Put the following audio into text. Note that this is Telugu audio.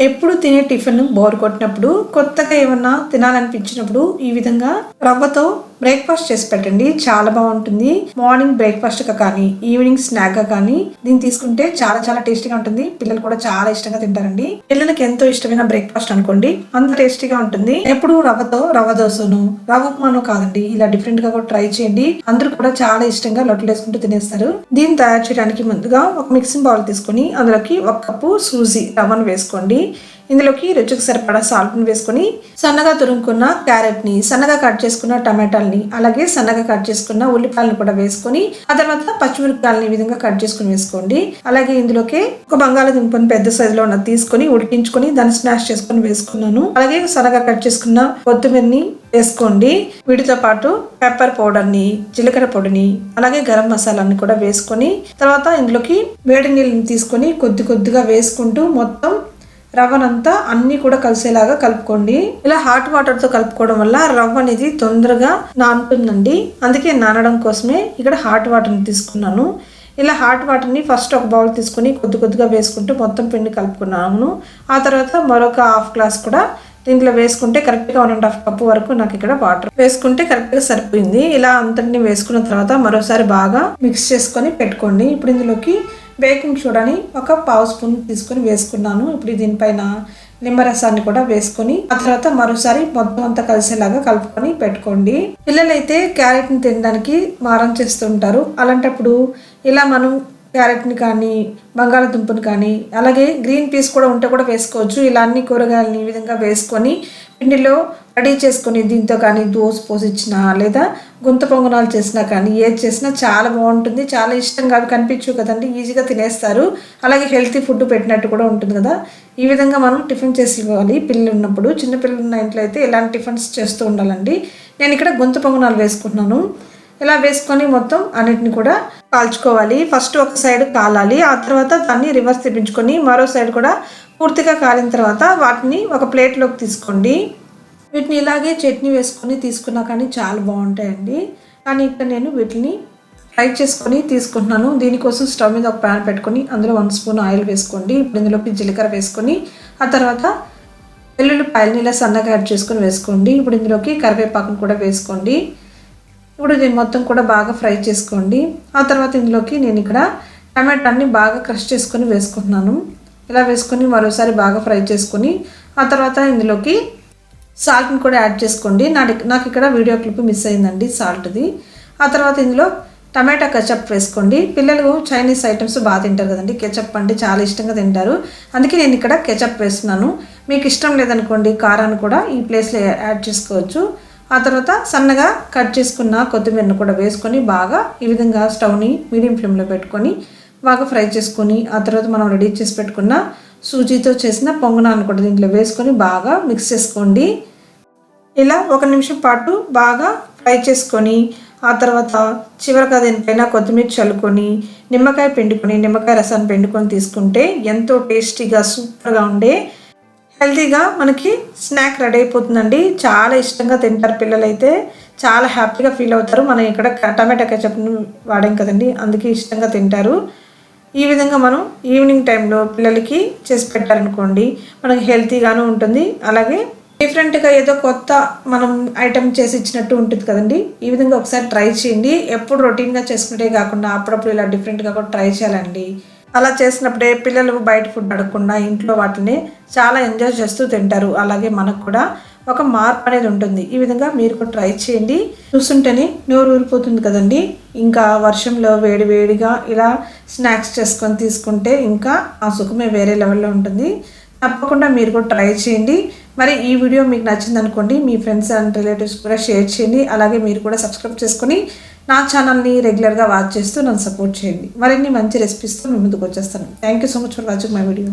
ఎప్పుడు తినే టిఫిన్ బోర్ కొట్టినప్పుడు కొత్తగా ఏమన్నా తినాలనిపించినప్పుడు ఈ విధంగా రవ్వతో బ్రేక్ఫాస్ట్ చేసి పెట్టండి. చాలా బాగుంటుంది. మార్నింగ్ బ్రేక్ఫాస్ట్గా కానీ ఈవినింగ్ స్నాక్గా కానీ దీన్ని తీసుకుంటే చాలా చాలా టేస్టీగా ఉంటుంది. పిల్లలు కూడా చాలా ఇష్టంగా తింటారండి. పిల్లలకి ఎంతో ఇష్టమైన బ్రేక్ఫాస్ట్ అనుకోండి. అంత టేస్టీగా ఉంటుంది. ఎప్పుడు రవ్వతో రవ్వ దోశను రవ్వ ఉప్మాను కాదండి. ఇలా డిఫరెంట్గా కూడా ట్రై చేయండి. అందరూ కూడా చాలా ఇష్టంగా లొట్టలు వేసుకుంటూ తినేస్తారు. దీన్ని తయారు చేయడానికి ముందుగా ఒక మిక్సింగ్ బౌల్ తీసుకొని అందులోకి ఒక కప్పు సూజీ రవ్వను వేసుకోండి. ఇందులోకి రుచికి సరిపడా సాల్ట్ని వేసుకొని సన్నగా తురుముకున్న క్యారెట్ని సన్నగా కట్ చేసుకున్న టమాటాలని అలాగే సన్నగా కట్ చేసుకున్న ఉల్లిపాయలను కూడా వేసుకొని ఆ తర్వాత పచ్చిమిరపకాయలని ఈ విధంగా కట్ చేసుకుని వేసుకోండి. అలాగే ఇందులోకి ఒక బంగాళాదుంపని పెద్ద సైజులో ఉన్నది తీసుకొని ఉడికించుకొని దాన్ని స్మాష్ చేసుకొని వేసుకున్నాను. అలాగే సన్నగా కట్ చేసుకున్న కొత్తిమీరని వేసుకోండి. వీటితో పాటు పెప్పర్ పౌడర్ని జీలకర్ర పొడిని అలాగే గరం మసాలాని కూడా వేసుకొని తర్వాత ఇందులోకి వేడి నీళ్ళని తీసుకొని కొద్ది కొద్దిగా వేసుకుంటూ మొత్తం రవ్వనంతా అన్ని కూడా కలిసేలాగా కలుపుకోండి. ఇలా హాట్ వాటర్తో కలుపుకోవడం వల్ల రవ్వ అనేది తొందరగా నానుతుందండి. అందుకే నానడం కోసమే ఇక్కడ హాట్ వాటర్ని తీసుకున్నాను. ఇలా హాట్ వాటర్ని ఫస్ట్ ఒక బౌల్ తీసుకొని కొద్ది కొద్దిగా వేసుకుంటూ మొత్తం పిండి కలుపుకున్నాను. ఆ తర్వాత మరొక హాఫ్ గ్లాస్ కూడా దీంట్లో వేసుకుంటే కరెక్ట్గా వన్ అండ్ హాఫ్ కప్ వరకు నాకు ఇక్కడ వాటర్ వేసుకుంటే కరెక్ట్గా సరిపోయింది. ఇలా అంతటిని వేసుకున్న తర్వాత మరోసారి బాగా మిక్స్ చేసుకొని పెట్టుకోండి. ఇప్పుడు ఇందులోకి బేకింగ్ సోడాని ఒక పావు స్పూన్ తీసుకొని వేసుకున్నాను. ఇప్పుడు దీనిపైన నిమ్మరసాన్ని కూడా వేసుకొని ఆ తర్వాత మరోసారి మొత్తం అంతా కలిసేలాగా కలుపుకొని పెట్టుకోండి. పిల్లలైతే క్యారెట్ని తినడానికి మారం చేస్తుంటారు అలాంటప్పుడు ఇలా మనం క్యారెట్ని కానీ బంగాళదుంపని కానీ అలాగే గ్రీన్ పీస్ కూడా ఉంటే కూడా వేసుకోవచ్చు. ఇలా అన్ని కూరగాయలని ఈ విధంగా వేసుకొని పిండిలో రెడీ చేసుకొని దీంతో కానీ దోశ పోసిచ్చినా లేదా గుంత పొంగనాలు చేసినా కానీ ఏది చేసినా చాలా బాగుంటుంది. చాలా ఇష్టంగా అవి కనిపించు కదండి. ఈజీగా తినేస్తారు. అలాగే హెల్తీ ఫుడ్ పెట్టినట్టు కూడా ఉంటుంది కదా. ఈ విధంగా మనం టిఫిన్ చేసి ఇవ్వాలి పిల్లలు ఉన్నప్పుడు చిన్న పిల్లలు ఉన్న ఇంట్లో అయితే ఇలాంటి టిఫిన్స్ చేస్తూ ఉండాలండి. నేను ఇక్కడ గుంత పొంగనాలు వేసుకుంటున్నాను. ఇలా వేసుకొని మొత్తం అన్నిటిని కూడా కాల్చుకోవాలి. ఫస్ట్ ఒక సైడ్ కాలాలి. ఆ తర్వాత దాన్ని రివర్స్ తిప్పించుకొని మరో సైడ్ కూడా పూర్తిగా కాలిన తర్వాత వాటిని ఒక ప్లేట్లోకి తీసుకోండి. వీటిని ఇలాగే చట్నీ వేసుకొని తీసుకున్నా కానీ చాలా బాగుంటాయండి. కానీ ఇక్కడ నేను వీటిని ఫ్రై చేసుకొని తీసుకుంటున్నాను. దీనికోసం స్టవ్ మీద ఒక ప్యాన్ పెట్టుకొని అందులో వన్ స్పూన్ ఆయిల్ వేసుకోండి. ఇప్పుడు ఇందులోకి జీలకర్ర వేసుకొని ఆ తర్వాత వెల్లుల్లిపాయలని ఇలా సన్నగా యాడ్ చేసుకొని వేసుకోండి. ఇప్పుడు ఇందులోకి కరివేపాకును కూడా వేసుకోండి. ఇప్పుడు దీన్ని మొత్తం కూడా బాగా ఫ్రై చేసుకోండి. ఆ తర్వాత ఇందులోకి నేను ఇక్కడ టమాటాన్ని బాగా క్రష్ చేసుకొని వేసుకుంటున్నాను. ఇలా వేసుకొని మరోసారి బాగా ఫ్రై చేసుకొని ఆ తర్వాత ఇందులోకి సాల్ట్ని కూడా యాడ్ చేసుకోండి. నా నాకు ఇక్కడ వీడియో క్లిప్ మిస్ అయిందండి సాల్ట్ది. ఆ తర్వాత ఇందులో టమాటా కెచప్ వేసుకోండి. పిల్లలు చైనీస్ ఐటమ్స్ బాగా తింటారు కదండి. కెచప్ అంటే చాలా ఇష్టంగా తింటారు. అందుకే నేను ఇక్కడ కెచప్ వేస్తున్నాను. మీకు ఇష్టం లేదనుకోండి కారాన్ని కూడా ఈ ప్లేస్లో యాడ్ చేసుకోవచ్చు. ఆ తర్వాత సన్నగా కట్ చేసుకున్న కొత్తిమీరను కూడా వేసుకొని బాగా ఈ విధంగా స్టవ్ని మీడియం ఫ్లేమ్లో పెట్టుకొని బాగా ఫ్రై చేసుకొని ఆ తర్వాత మనం రెడీ చేసి పెట్టుకున్న సూజీతో చేసిన పొంగనాన్ని కూడా దీంట్లో వేసుకొని బాగా మిక్స్ చేసుకోండి. ఇలా ఒక నిమిషం పాటు బాగా ఫ్రై చేసుకొని ఆ తర్వాత చివరిగా దీనిపైన కొత్తిమీర చల్లుకొని నిమ్మకాయ పిండుకొని నిమ్మకాయ రసాన్ని పిండుకొని తీసుకుంటే ఎంతో టేస్టీగా సూపర్గా ఉండే హెల్తీగా మనకి స్నాక్ రెడీ అయిపోతుందండి. చాలా ఇష్టంగా తింటారు పిల్లలైతే. చాలా హ్యాపీగా ఫీల్ అవుతారు. మనం ఇక్కడ టమాటా కెచప్ని వాడాం కదండి. అందుకే ఇష్టంగా తింటారు. ఈ విధంగా మనం ఈవినింగ్ టైంలో పిల్లలకి చేసి పెట్టారనుకోండి మనకి హెల్తీగాను ఉంటుంది. అలాగే డిఫరెంట్గా ఏదో కొత్త మనం ఐటెం చేసి ఇచ్చినట్టు ఉంటుంది కదండి. ఈ విధంగా ఒకసారి ట్రై చేయండి. ఎప్పుడు రొటీన్గా చేసుకుంటే కాకుండా అప్పుడప్పుడు ఇలా డిఫరెంట్గా కూడా ట్రై చేయాలండి. అలా చేసినప్పుడే పిల్లలు బయట ఫుడ్ అడగకుండా ఇంట్లో వాటిని చాలా ఎంజాయ్ చేస్తూ తింటారు. అలాగే మనకు కూడా ఒక మార్పు అనేది ఉంటుంది. ఈ విధంగా మీరు కూడా ట్రై చేయండి. చూస్తుంటేనే నోరు ఊరిపోతుంది కదండి. ఇంకా వర్షంలో వేడి వేడిగా ఇలా స్నాక్స్ చేసుకొని తీసుకుంటే ఇంకా ఆ సుఖమే వేరే లెవెల్లో ఉంటుంది. తప్పకుండా మీరు కూడా ట్రై చేయండి. మరి ఈ వీడియో మీకు నచ్చింది అనుకోండి మీ ఫ్రెండ్స్ అండ్ రిలేటివ్స్ కూడా షేర్ చేయండి. అలాగే మీరు కూడా సబ్స్క్రైబ్ చేసుకొని నా ఛానల్ని రెగ్యులర్గా వాచ్ చేస్తూ నన్ను సపోర్ట్ చేయండి. మరిన్ని మంచి రెసిపీస్తో మీ ముందుకు వచ్చేస్తాను. Thank you so much for watching my video